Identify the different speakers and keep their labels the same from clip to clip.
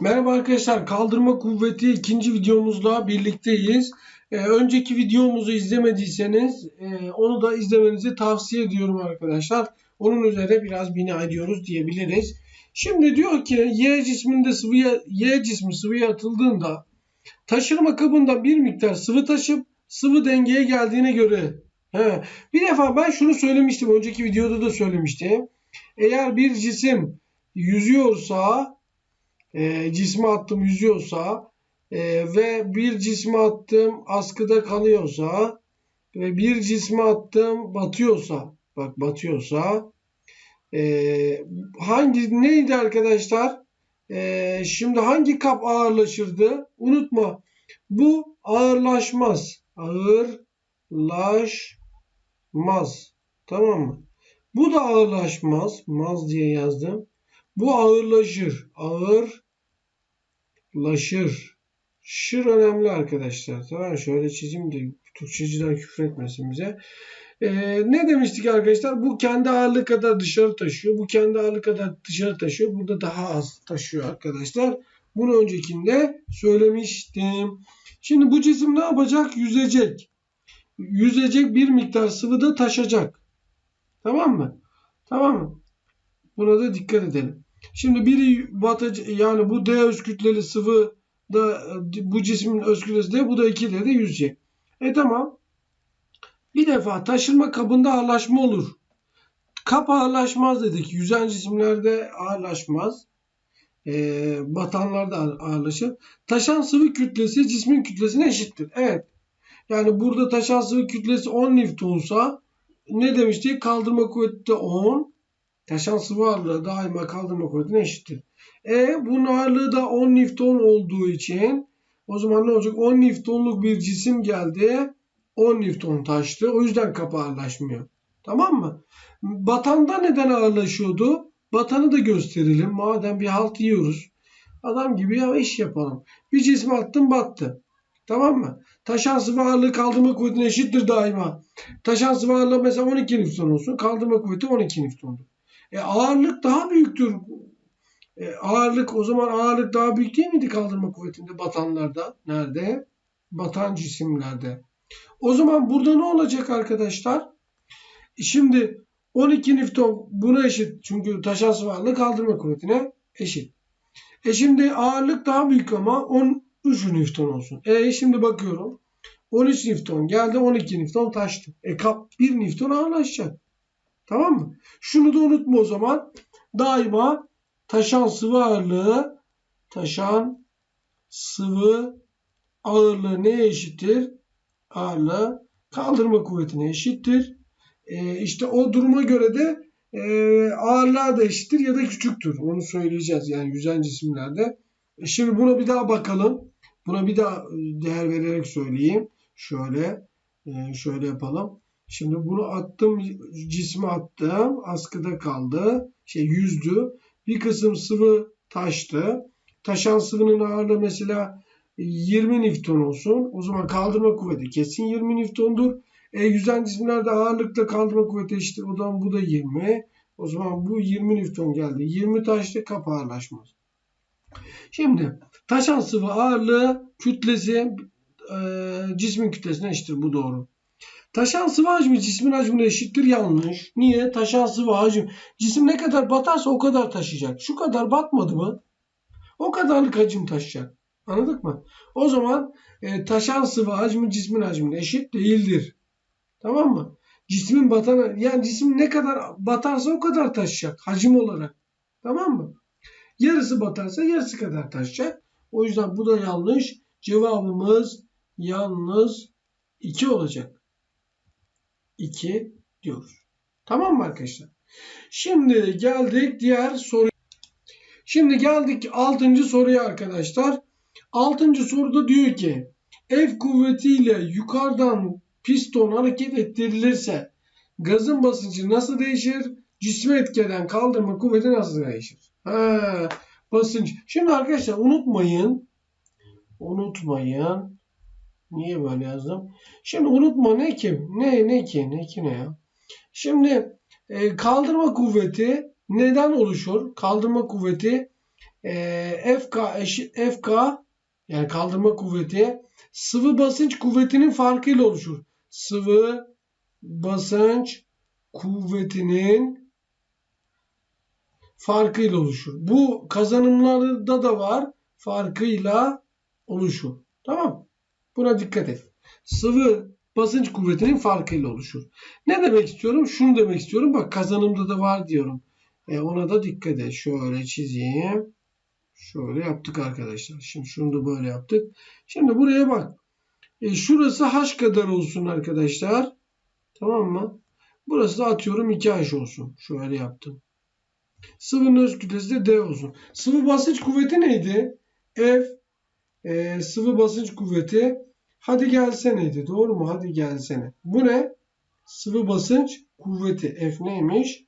Speaker 1: Merhaba arkadaşlar, kaldırma kuvveti ikinci videomuzla birlikteyiz. Ee, önceki videomuzu izlemediyseniz e, onu da izlemenizi tavsiye ediyorum arkadaşlar. Onun üzerine biraz bina ediyoruz diyebiliriz. Şimdi diyor ki Y cisminde sıvıya Y cismi sıvıya atıldığında taşırma kabında bir miktar sıvı taşıp sıvı dengeye geldiğine göre he, bir defa ben şunu söylemiştim önceki videoda da söylemiştim. Eğer bir cisim yüzüyorsa e, cisme attım yüzüyorsa e, ve bir cisme attım askıda kalıyorsa ve bir cisme attım batıyorsa bak batıyorsa e, hangi neydi arkadaşlar? E, şimdi hangi kap ağırlaşırdı? Unutma. Bu ağırlaşmaz. Ağırlaşmaz. Tamam mı? Bu da ağırlaşmaz. Maz diye yazdım. Bu ağırlaşır. Ağırlaşır. Şır önemli arkadaşlar. Tamam şöyle çizeyim de Türkçeciler küfür etmesin bize. Ee, ne demiştik arkadaşlar? Bu kendi ağırlığı kadar dışarı taşıyor. Bu kendi ağırlığı kadar dışarı taşıyor. Burada daha az taşıyor arkadaşlar. Bunu öncekinde söylemiştim. Şimdi bu cisim ne yapacak? Yüzecek. Yüzecek bir miktar sıvıda taşacak. Tamam mı? Tamam mı? Buna da dikkat edelim. Şimdi biri batacak yani bu D öz kütleli sıvı da bu cismin öz kütlesi D bu da 2 D de yüzecek. E tamam. Bir defa taşınma kabında ağırlaşma olur. Kap ağırlaşmaz dedik. Yüzen cisimlerde ağırlaşmaz. E, batanlarda ağırlaşır. Taşan sıvı kütlesi cismin kütlesine eşittir. Evet. Yani burada taşan sıvı kütlesi 10 Newton'sa ne demiştik? Kaldırma kuvveti de 10. Taşan sıvı ağırlığı daima kaldırma kuvvetine eşittir. E bunun ağırlığı da 10 Newton olduğu için o zaman ne olacak? 10 Newton'luk bir cisim geldi. 10 Newton taştı. O yüzden kapı ağırlaşmıyor. Tamam mı? Batanda neden ağırlaşıyordu? Batanı da gösterelim. Madem bir halt yiyoruz. Adam gibi ya iş yapalım. Bir cismi attım battı. Tamam mı? Taşan sıvı ağırlığı kaldırma kuvvetine eşittir daima. Taşan sıvı ağırlığı mesela 12 Newton olsun. Kaldırma kuvveti 12 Newton'dur. E ağırlık daha büyüktür. E ağırlık o zaman ağırlık daha büyük değil miydi kaldırma kuvvetinde batanlarda? Nerede? Batan cisimlerde. O zaman burada ne olacak arkadaşlar? E şimdi 12 Newton buna eşit. Çünkü taşan sıvı ağırlığı kaldırma kuvvetine eşit. E şimdi ağırlık daha büyük ama 13 Newton olsun. E şimdi bakıyorum. 13 Newton geldi 12 Newton taştı. E kap 1 Newton ağırlaşacak. Tamam mı? Şunu da unutma o zaman. Daima taşan sıvı ağırlığı taşan sıvı ağırlığı neye eşittir? Ağırlığı kaldırma kuvvetine eşittir. Ee, işte o duruma göre de e, ağırlığa da eşittir ya da küçüktür. Onu söyleyeceğiz yani yüzen cisimlerde. E şimdi buna bir daha bakalım. Buna bir daha değer vererek söyleyeyim. Şöyle e, şöyle yapalım. Şimdi bunu attım, cismi attım, askıda kaldı, şey yüzdü. Bir kısım sıvı taştı. Taşan sıvının ağırlığı mesela 20 Newton olsun. O zaman kaldırma kuvveti kesin 20 Newton'dur. E, yüzen cisimlerde ağırlıkla kaldırma kuvveti eşittir. O zaman bu da 20. O zaman bu 20 Newton geldi. 20 taştı kap ağırlaşmaz. Şimdi taşan sıvı ağırlığı kütlesi e, cismin kütlesine eşittir. Bu doğru. Taşan sıvı hacmi cismin hacmine eşittir yanlış. Niye? Taşan sıvı hacim. Cisim ne kadar batarsa o kadar taşıyacak. Şu kadar batmadı mı? O kadarlık hacim taşıyacak. Anladık mı? O zaman e, taşan sıvı hacmi cismin hacmine eşit değildir. Tamam mı? Cismin batan yani cisim ne kadar batarsa o kadar taşıyacak hacim olarak. Tamam mı? Yarısı batarsa yarısı kadar taşıyacak. O yüzden bu da yanlış. Cevabımız yalnız 2 olacak. 2 diyoruz. Tamam mı arkadaşlar? Şimdi geldik diğer soru. Şimdi geldik 6. soruya arkadaşlar. 6. soruda diyor ki F kuvvetiyle yukarıdan piston hareket ettirilirse gazın basıncı nasıl değişir? Cisme etkeden kaldırma kuvveti nasıl değişir? Ha, basınç. Şimdi arkadaşlar unutmayın. Unutmayın. Niye böyle yazdım? Şimdi unutma ne ki? Ne ne ki? Ne ki ne ya? Şimdi e, kaldırma kuvveti neden oluşur? Kaldırma kuvveti e, FK eşit FK yani kaldırma kuvveti sıvı basınç kuvvetinin farkıyla oluşur. Sıvı basınç kuvvetinin farkıyla oluşur. Bu kazanımlarda da var. Farkıyla oluşur. Tamam Buna dikkat et. Sıvı basınç kuvvetinin farkıyla oluşur. Ne demek istiyorum? Şunu demek istiyorum. Bak kazanımda da var diyorum. E ona da dikkat et. Şöyle çizeyim. Şöyle yaptık arkadaşlar. Şimdi şunu da böyle yaptık. Şimdi buraya bak. E şurası h kadar olsun arkadaşlar. Tamam mı? Burası da atıyorum 2h olsun. Şöyle yaptım. Sıvının öz kütlesi de D olsun. Sıvı basınç kuvveti neydi? F e, sıvı basınç kuvveti hadi gelseneydi. Doğru mu? Hadi gelsene. Bu ne? Sıvı basınç kuvveti. F neymiş?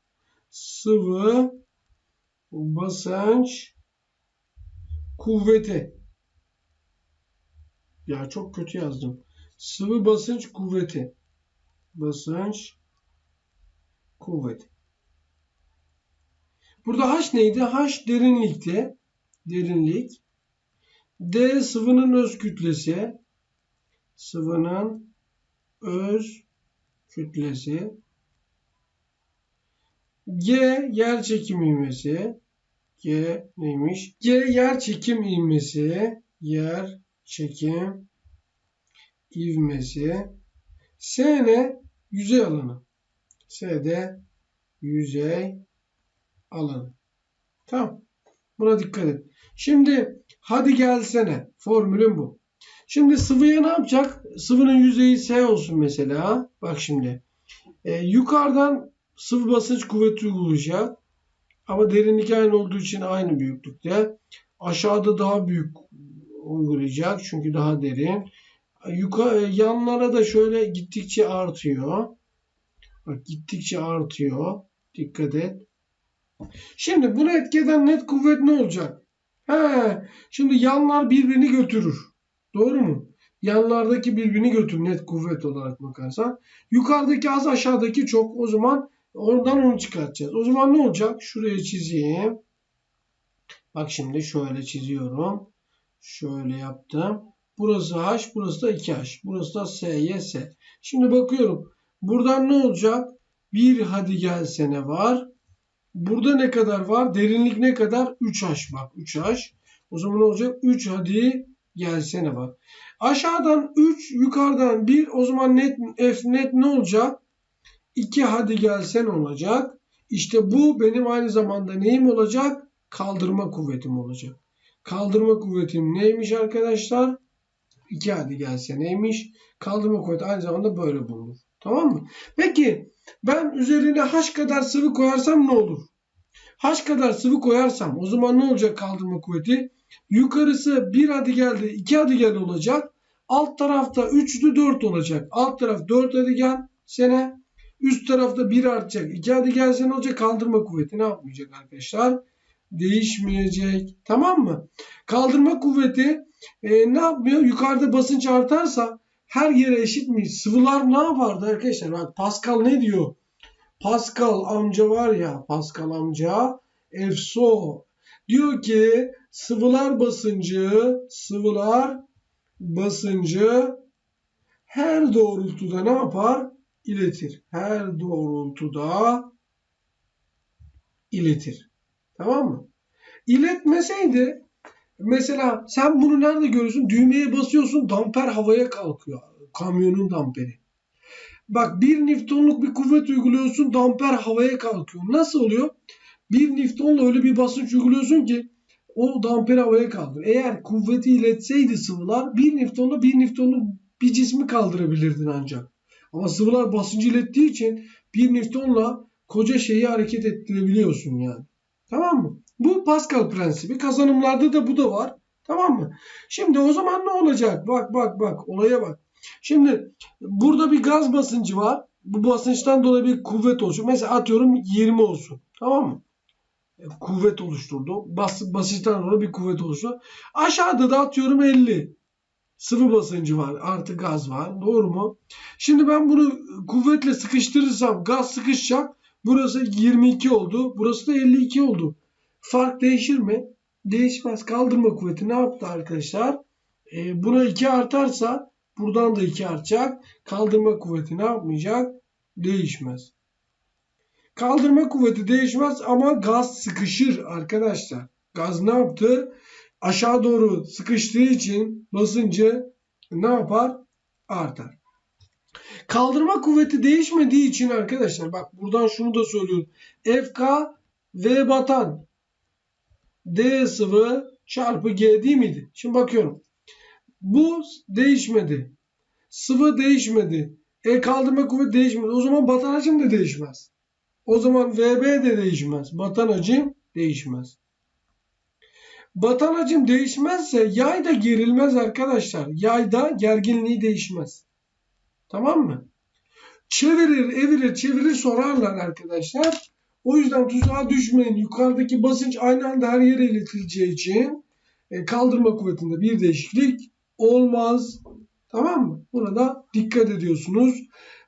Speaker 1: Sıvı basınç kuvveti. Ya çok kötü yazdım. Sıvı basınç kuvveti. Basınç kuvveti. Burada H neydi? H derinlikti. Derinlik. D sıvının öz kütlesi. Sıvının öz kütlesi. G yer çekim ivmesi. G neymiş? G yer çekim ivmesi. Yer çekim ivmesi. S ne? Yüzey alanı. S de yüzey alanı. Tamam. Buna dikkat et. Şimdi hadi gelsene. Formülüm bu. Şimdi sıvıya ne yapacak? Sıvının yüzeyi S olsun mesela. Bak şimdi. E, yukarıdan sıvı basınç kuvveti uygulayacak. Ama derinlik aynı olduğu için aynı büyüklükte. Aşağıda daha büyük uygulayacak. Çünkü daha derin. Yukarı, yanlara da şöyle gittikçe artıyor. Bak gittikçe artıyor. Dikkat et. Şimdi bunu etkeden net kuvvet ne olacak? He, şimdi yanlar birbirini götürür. Doğru mu? Yanlardaki birbirini götürür net kuvvet olarak bakarsan. Yukarıdaki az aşağıdaki çok. O zaman oradan onu çıkartacağız. O zaman ne olacak? Şuraya çizeyim. Bak şimdi şöyle çiziyorum. Şöyle yaptım. Burası H, burası da 2H. Burası da S'ye S. Şimdi bakıyorum. Buradan ne olacak? Bir hadi gelsene var. Burada ne kadar var? Derinlik ne kadar? 3H bak 3H. O zaman ne olacak? 3 hadi gelsene var. Aşağıdan 3, yukarıdan 1. O zaman net F net ne olacak? 2 hadi gelsen olacak. İşte bu benim aynı zamanda neyim olacak? Kaldırma kuvvetim olacak. Kaldırma kuvvetim neymiş arkadaşlar? 2 hadi gelse neymiş? Kaldırma kuvveti aynı zamanda böyle bulunur. Tamam mı? Peki ben üzerine h kadar sıvı koyarsam ne olur? H kadar sıvı koyarsam o zaman ne olacak kaldırma kuvveti? Yukarısı 1 hadi geldi 2 hadi gel olacak. Alt tarafta 3'lü 4 olacak. Alt taraf 4 hadi gel sene. Üst tarafta 1 artacak. 2 hadi gelse ne olacak? Kaldırma kuvveti ne yapmayacak arkadaşlar? Değişmeyecek. Tamam mı? Kaldırma kuvveti e, ne yapmıyor? Yukarıda basınç artarsa her yere eşit mi? Sıvılar ne yapardı arkadaşlar? Bak Pascal ne diyor? Pascal amca var ya Pascal amca EFSO diyor ki sıvılar basıncı sıvılar basıncı her doğrultuda ne yapar? İletir. Her doğrultuda iletir. Tamam mı? İletmeseydi mesela sen bunu nerede görüyorsun? Düğmeye basıyorsun damper havaya kalkıyor. Kamyonun damperi. Bak bir Newton'luk bir kuvvet uyguluyorsun damper havaya kalkıyor. Nasıl oluyor? Bir Newton'la öyle bir basınç uyguluyorsun ki o damper havaya kalkıyor. Eğer kuvveti iletseydi sıvılar bir Newton'la bir Newton'luk bir cismi kaldırabilirdin ancak. Ama sıvılar basıncı ilettiği için bir Newton'la koca şeyi hareket ettirebiliyorsun yani. Tamam mı? Bu Pascal prensibi. Kazanımlarda da bu da var. Tamam mı? Şimdi o zaman ne olacak? Bak bak bak olaya bak. Şimdi burada bir gaz basıncı var. Bu basınçtan dolayı bir kuvvet oluşuyor. Mesela atıyorum 20 olsun. Tamam mı? Kuvvet oluşturdu. Bas, basınçtan dolayı bir kuvvet oluştu. Aşağıda da atıyorum 50. Sıvı basıncı var. Artı gaz var. Doğru mu? Şimdi ben bunu kuvvetle sıkıştırırsam gaz sıkışacak. Burası 22 oldu. Burası da 52 oldu. Fark değişir mi? değişmez. Kaldırma kuvveti ne yaptı arkadaşlar? E, buna 2 artarsa buradan da 2 artacak. Kaldırma kuvveti ne yapmayacak? Değişmez. Kaldırma kuvveti değişmez ama gaz sıkışır arkadaşlar. Gaz ne yaptı? Aşağı doğru sıkıştığı için basıncı ne yapar? Artar. Kaldırma kuvveti değişmediği için arkadaşlar bak buradan şunu da söylüyorum. FK V batan D sıvı çarpı G değil miydi? Şimdi bakıyorum. Bu değişmedi. Sıvı değişmedi. E kaldırma kuvveti değişmedi. O zaman batan hacim de değişmez. O zaman VB de değişmez. Batan hacim değişmez. Batan hacim değişmezse yay da gerilmez arkadaşlar. Yayda gerginliği değişmez. Tamam mı? Çevirir, evirir, çevirir sorarlar arkadaşlar. O yüzden tuzağa düşmeyin. Yukarıdaki basınç aynı anda her yere iletileceği için e, kaldırma kuvvetinde bir değişiklik olmaz. Tamam mı? Burada dikkat ediyorsunuz.